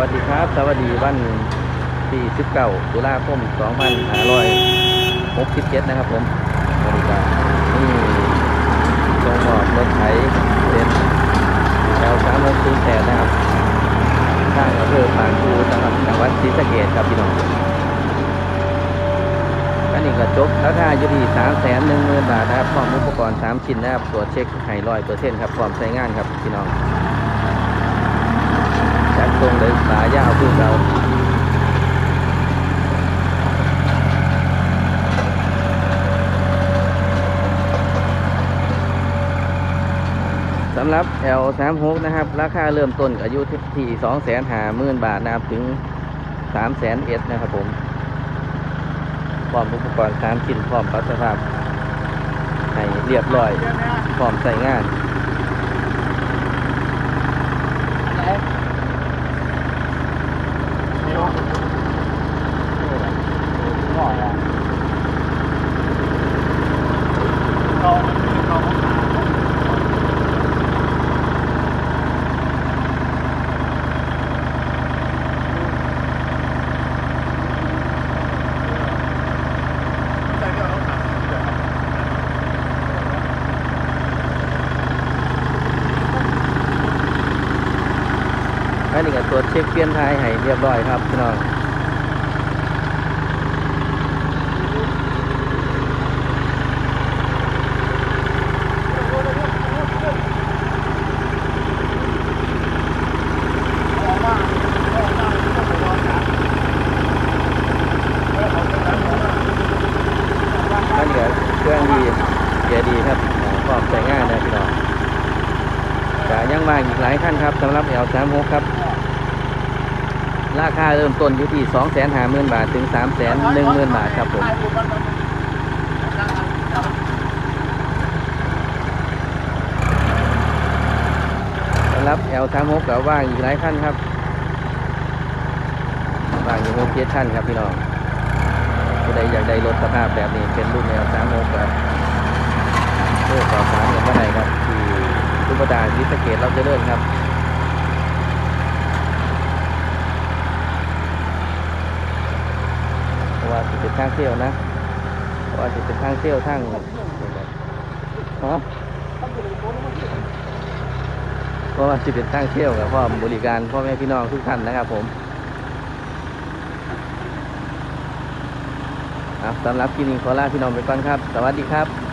วัสดีครับ สวัสดีวันที่19ตุลาคม2567 นะครับผมบริการนี่ส่งมอบรถไถเป็นแถว3608นะครับทางอำเภอปางกูจังหวัดจังหวัดศรีสะเกษครับพี่น้องอันนี้ก็จบราคาอยู่ที่สามแสนหนึ่งหมื่นบาทนะครับพร้อมอุปกรณ์สามชิ้นนะครับตรวจเช็คให้ร้อยเปอร์เซ็นต์ครับพร้อมใช้งานครับพี่น้อง ตรงเลยสายาวคือเราสำหรับ L 3 6 นะครับ ราคาเริ่มต้นก็อยู่ที่สองแสนหาหมื่นบาทนะครับถึงสามแสนเอสนะครับผมพร้อมอุปกรณ์สามชิ้นพร้อมปรับสภาพให้เรียบร้อยพร้อมใส่งาน อั นนี้ก็ตรวจเช็คเปลี่ยนไทยให้เรียบร้อยครับพี่น้องอันนี้ก็เครื่องดีเกียร์ดีครับพร้อมใช้งานนะพี่น้องแต่ ยังมาอีกหลายขั้นครับสำหรับ L36 ครับ ราคาเริ่มต้นอยู่ที่2 5 0 0 0 0บาทถึง3 1 0 0 0 0บาทครับผมสำหรับ L36 ก็ว่างอีกหลายขั้นครับว่างอยู่6 7ขั้นครับพี่น้องผู้ใดอยากได้รถสภาพแบบนี้เป็นรุ่น L36 ก็โทรสอบถามกันมาได้ครับ ประดาวิสเกตเราจะเริ่มครับเพราะว่าสิเป็นทางเที่ยวนะเพราะว่าสิเป็นทางเที่ยวทางฮะเพราะว่าสิเป็นทางเที่ยวกับพ่อบริการพ่อแม่พี่น้องทุกท่านนะครับผมอะสำหรับที่นี้ขอลาพี่น้องไปก่อนครับ สวัสดีครับ